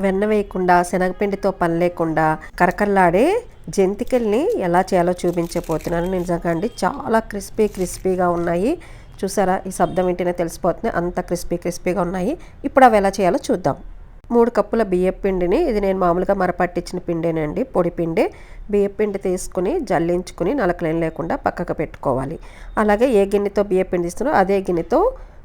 వెన్న వేయకుండా శనగపిండితో పని లేకుండా కరకల్లాడే జంతికల్ని ఎలా చేయాలో చూపించబోతున్నాను. నిజంగా అండి చాలా క్రిస్పీ క్రిస్పీగా ఉన్నాయి. చూసారా ఈ శబ్దం వింటేనే తెలిసిపోతుంది. అంత క్రిస్పీ క్రిస్పీగా ఉన్నాయి. ఇప్పుడు అవి ఎలా చేయాలో చూద్దాం. మూడు కప్పుల బియ్యం పిండిని ఇది నేను మామూలుగా మరపట్టించిన పిండేనండి పొడి పిండి. బియ్యం పిండి తీసుకుని జల్లించుకుని నలకలేం లేకుండా పక్కకు పెట్టుకోవాలి. అలాగే ఏ గిన్నెతో బియ్యం పిండి ఇస్తున్నారో అదే గిన్నెతో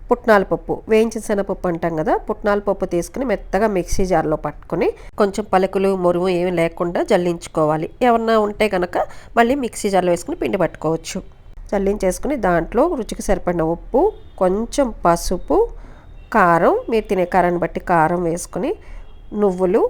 పుట్నాల పప్పు. వేయించిన శనగపప్పు అంటాం కదా పుట్నాల పప్పు తీసుకుని మెత్తగా మిక్సీ జార్లో పట్టుకొని కొంచెం పలుకులు మురుము ఏమి లేకుండా జల్లించుకోవాలి. ఏమన్నా ఉంటే కనుక మళ్ళీ మిక్సీ జార్లో వేసుకుని పిండి పట్టుకోవచ్చు. జల్లించేసుకుని దాంట్లో రుచికి సరిపడిన ఉప్పు కొంచెం పసుపు కారం మీరు తినే కారాన్ని బట్టి కారం వేసుకొని నువ్వులు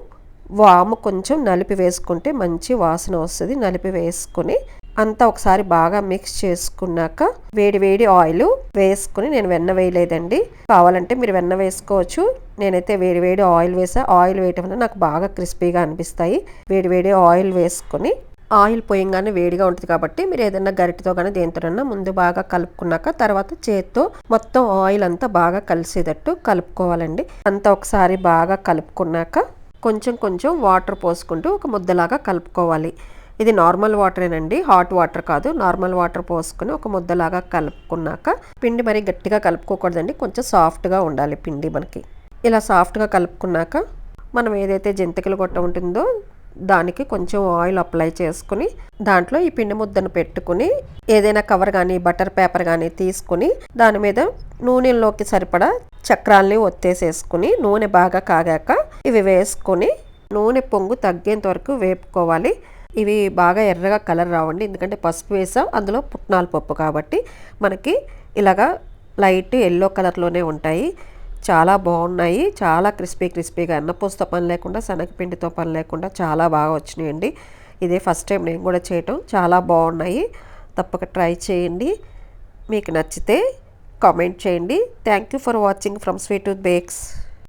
వాము కొంచెం నలిపి వేసుకుంటే మంచి వాసన వస్తుంది. నలిపి వేసుకొని అంతా ఒకసారి బాగా మిక్స్ చేసుకున్నాక వేడి వేడి ఆయిల్ వేసుకుని నేను వెన్న వేయలేదండి. కావాలంటే మీరు వెన్న వేసుకోవచ్చు. నేనైతే వేడి వేడి ఆయిల్ వేసా. ఆయిల్ వేయటం వల్ల నాకు బాగా క్రిస్పీగా అనిపిస్తాయి. వేడి వేడి ఆయిల్ వేసుకొని ఆయిల్ పోయంగానే వేడిగా ఉంటుంది కాబట్టి మీరు ఏదైనా గరిటతో కానీ దేంతోనన్నా ముందు బాగా కలుపుకున్నాక తర్వాత చేత్తో మొత్తం ఆయిల్ అంతా బాగా కలిసేటట్టు కలుపుకోవాలండి. అంతా ఒకసారి బాగా కలుపుకున్నాక కొంచెం కొంచెం వాటర్ పోసుకుంటూ ఒక ముద్దలాగా కలుపుకోవాలి. ఇది నార్మల్ వాటరేనండి హాట్ వాటర్ కాదు. నార్మల్ వాటర్ పోసుకొని ఒక ముద్దలాగా కలుపుకున్నాక పిండి మరి గట్టిగా కలుపుకోకూడదండి. కొంచెం సాఫ్ట్గా ఉండాలి పిండి మనకి. ఇలా సాఫ్ట్గా కలుపుకున్నాక మనం ఏదైతే జంతికలు గొట్ట ఉంటుందో దానికి కొంచెం ఆయిల్ అప్లై చేసుకుని దాంట్లో ఈ పిండి ముద్దను పెట్టుకుని ఏదైనా కవర్ కానీ బటర్ పేపర్ కానీ తీసుకుని దాని మీద నూనెలోకి సరిపడా చక్రాల్ని ఒత్తేసేసుకుని నూనె బాగా కాగాక ఇవి వేసుకొని నూనె పొంగు తగ్గేంత వరకు వేపుకోవాలి. ఇవి బాగా ఎర్రగా కలర్ రావండి. ఎందుకంటే పసుపు వేసాం అందులో పుట్నాల పప్పు కాబట్టి మనకి ఇలాగా లైట్ ఎల్లో కలర్లోనే ఉంటాయి. చాలా బాగున్నాయి. చాలా క్రిస్పీ క్రిస్పీగా అన్నపూసతో పని లేకుండా శనగపిండితో పని లేకుండా చాలా బాగా వచ్చినాయండి. ఇదే ఫస్ట్ టైం నేను కూడా చేయటం. చాలా బాగున్నాయి. తప్పక ట్రై చేయండి. మీకు నచ్చితే కామెంట్ చేయండి. Thank you for watching from sweet bakes.